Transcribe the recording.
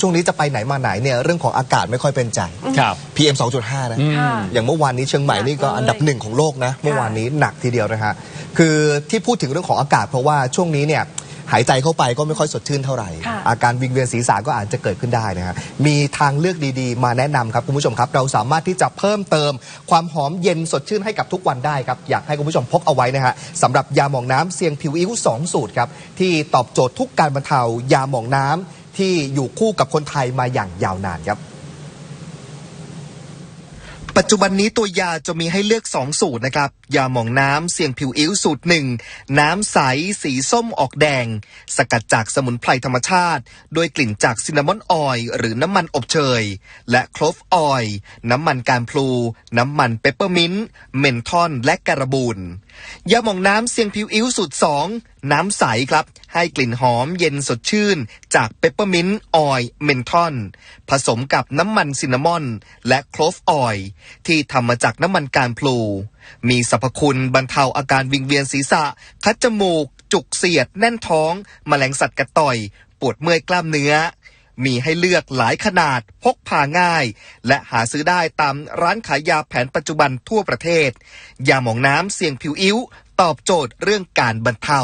ช่วงนี้จะไปไหนมาไหนเนี่ยเรื่องของอากาศไม่ค่อยเป็นใจ ครับ PM 2.5 นะ อืมค่ะอย่างเมื่อวานนี้เชียงใหม่นี่ก็หนักเลยอันดับหนึ่งของโลกนะ เมื่อวานนี้หนักทีเดียวนะฮะ คือที่พูดถึงเรื่องของอากาศเพราะว่าช่วงนี้เนี่ยหายใจเข้าไปก็ไม่ค่อยสดชื่นเท่าไหร่ ค่ะ อาการวิงเวียนศีรษะก็อาจจะเกิดขึ้นได้นะฮะมีทางเลือกดีๆ มาแนะนำครับคุณผู้ชมครับ เราสามารถที่จะเพิ่มเติม ความหอมเย็นสดชื่นให้กับทุกวันได้ครับอยากให้คุณผู้ชมพกเอาไว้นะฮะสำหรับยาหมองน้ำเสียงผิวอิ้วสองสูตรครับที่ตอบโจทย์ทุกการบรรเทายาหมองน้ำ ที่อยู่คู่กับคนไทยมาอย่างยาวนานครับ ปัจจุบันนี้ตัวยาจะมีให้เลือก 2 สูตรนะครับ ยาหมองน้ำเสี่ยงผิวอิ้วสูตรหนึ่งน้ำใส สีส้มออกแดง สกัดจากสมุนไพรธรรมชาติ โดยกลิ่นจากซินนามอนออยล์หรือน้ำมันอบเชย และโคลฟออยล์น้ำมันการพลู น้ำมันเปปเปอร์มินต์เมนทอนและการบูนยาหมองน้ำเสียงผิวอิ้วสูตรสอง น้ำใสครับ ให้กลิ่นหอมเย็นสดชื่น จากเปปเปอร์มินต์ออยเมนทอน ผสมกับน้ำมันซินนามอน และโคลฟออยที่ทำมาจากน้ำมันการพลู มีสรรพคุณบรรเทาอาการวิงเวียนศีรษะ คัดจมูก จุกเสียด แน่นท้องแมลงสัตว์กัดต่อย ปวดเมื่อยกล้ามเนื้อมีให้เลือกหลายขนาดพกพาง่าย และหาซื้อได้ตามร้านขายยาแผนปัจจุบันทั่วประเทศ ยาหมองน้ำเสี่ยงผิวอิ้ว ตอบโจทย์เรื่องการบรรเทา